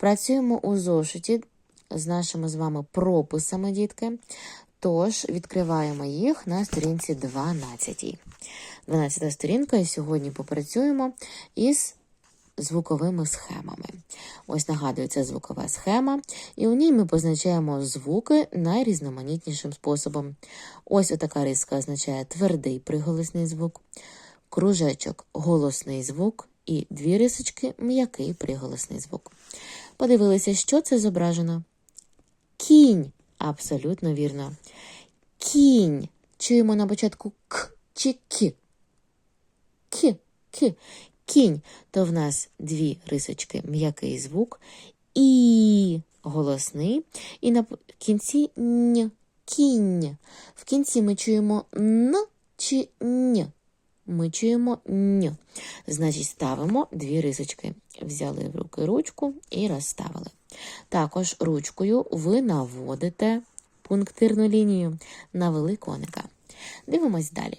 Працюємо у зошиті з нашими з вами прописами, дітки. Тож відкриваємо їх на сторінці 12. 12 сторінка, і сьогодні попрацюємо із звуковими схемами. Ось нагадую, це звукова схема, і у ній ми позначаємо звуки найрізноманітнішим способом. Ось отака риска означає твердий приголосний звук, кружечок голосний звук і дві рисочки м'який приголосний звук. Подивилися, що це зображено? Кінь. Абсолютно вірно. Кінь. Чуємо на початку к чи кі. Кі, кі. Кінь. То в нас дві рисочки м'який звук і голосний. І на кінці н. Кінь. В кінці ми чуємо н чи н. Ми чуємо н. Значить, ставимо дві рисочки. Взяли в руки ручку і розставили. Також ручкою ви наводите пунктирну лінію, навели коника. Дивимось далі.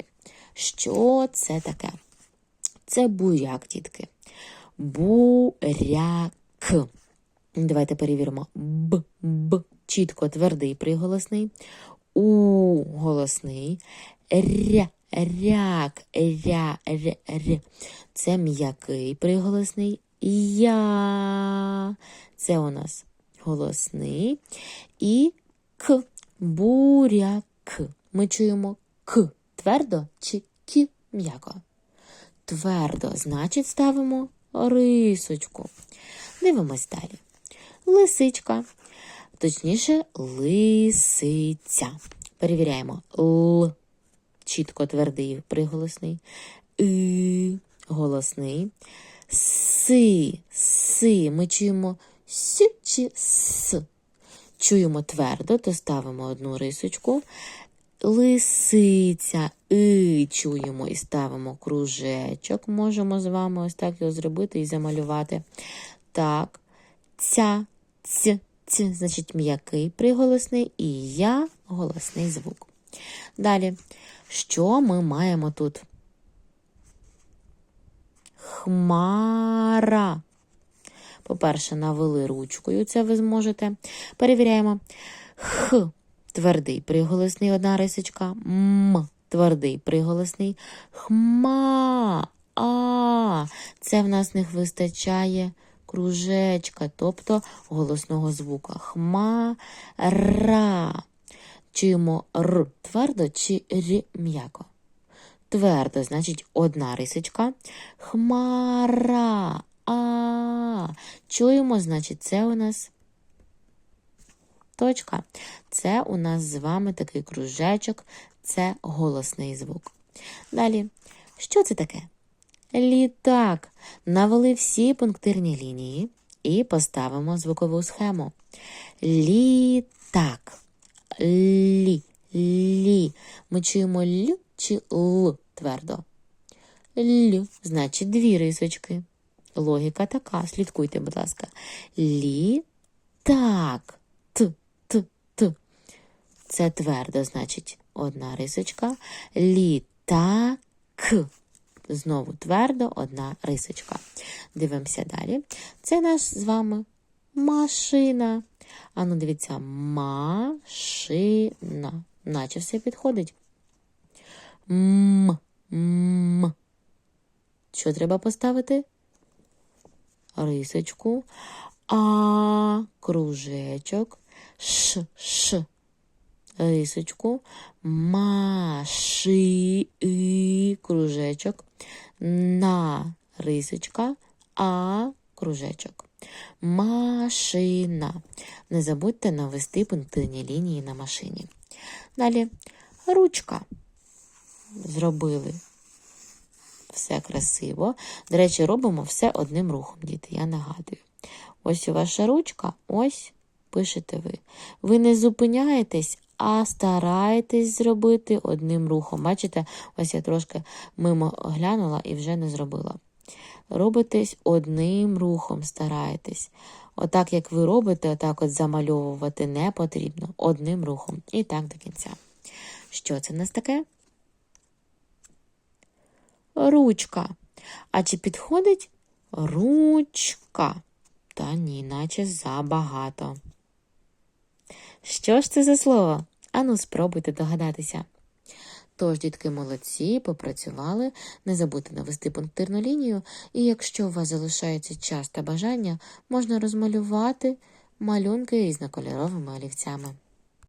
Що це таке? Це буряк, дітки. Буряк. Давайте перевіримо. Б, Б. Чітко твердий приголосний. У голосний. Ря, ряк, ря, ря, ря. Це м'який приголосний. Я. Це у нас голосний. І к. Буряк. Ми чуємо к. Твердо чи кі м'яко. Твердо, значить, ставимо рисочку. Дивимось далі. Лисичка. Точніше, лисиця. Перевіряємо Л. Чітко твердий приголосний. И голосний. Си, си. Ми чуємо с чи с. Чуємо твердо, то ставимо одну рисочку. Лисиця, и чуємо і ставимо кружечок. Можемо з вами ось так його зробити і замалювати. Так, ця, ць, ць, значить м'який приголосний і я голосний звук. Далі, що ми маємо тут? Хмара. По-перше, навели ручкою, це ви зможете. Перевіряємо. Х. Твердий приголосний одна рисочка. М. Твердий приголосний. Хма. А. Це в нас не вистачає кружечка, тобто голосного звука. Хма. Чуємо Р твердо чи Р м'яко. Твердо, значить, одна рисочка. Хмара. А. Чуємо, значить, це у нас точка. Це у нас з вами такий кружечок, це голосний звук. Далі, що це таке? Літак. Навели всі пунктирні лінії і поставимо звукову схему. Літак. Лі. Лі. Ми чуємо лю чи л твердо. Лю, значить, дві рисочки. Логіка така. Слідкуйте, будь ласка. Літак. Т, т, т. Це твердо, значить, одна рисочка. Літак. Знову твердо одна рисочка. Дивимося далі. Це наш з вами машина. Ану, дивіться, машина. Наче все підходить. М. М. Що треба поставити? Рисочку. А. Кружечок. Ш. Ш. Рисочку. Маши. Кружечок. На. Рисочка. А. Кружечок. Машина. Не забудьте навести пунктирні лінії на машині. Далі ручка. Зробили все красиво. До речі, робимо все одним рухом, діти, я нагадую. Ось ваша ручка, ось пишете ви. Ви не зупиняєтесь, а стараєтесь зробити одним рухом. Бачите, ось я трошки мимо глянула і вже не зробила. Робитесь одним рухом, стараєтесь. Отак, як ви робите, отак от замальовувати не потрібно одним рухом. І так до кінця. Що це в нас таке? Ручка. А чи підходить ручка? Та ні, наче забагато. Що ж це за слово? Ану, спробуйте догадатися. Тож, дітки молодці, попрацювали, не забудьте навести пунктирну лінію, і якщо у вас залишається час та бажання, можна розмалювати малюнки різнокольоровими олівцями.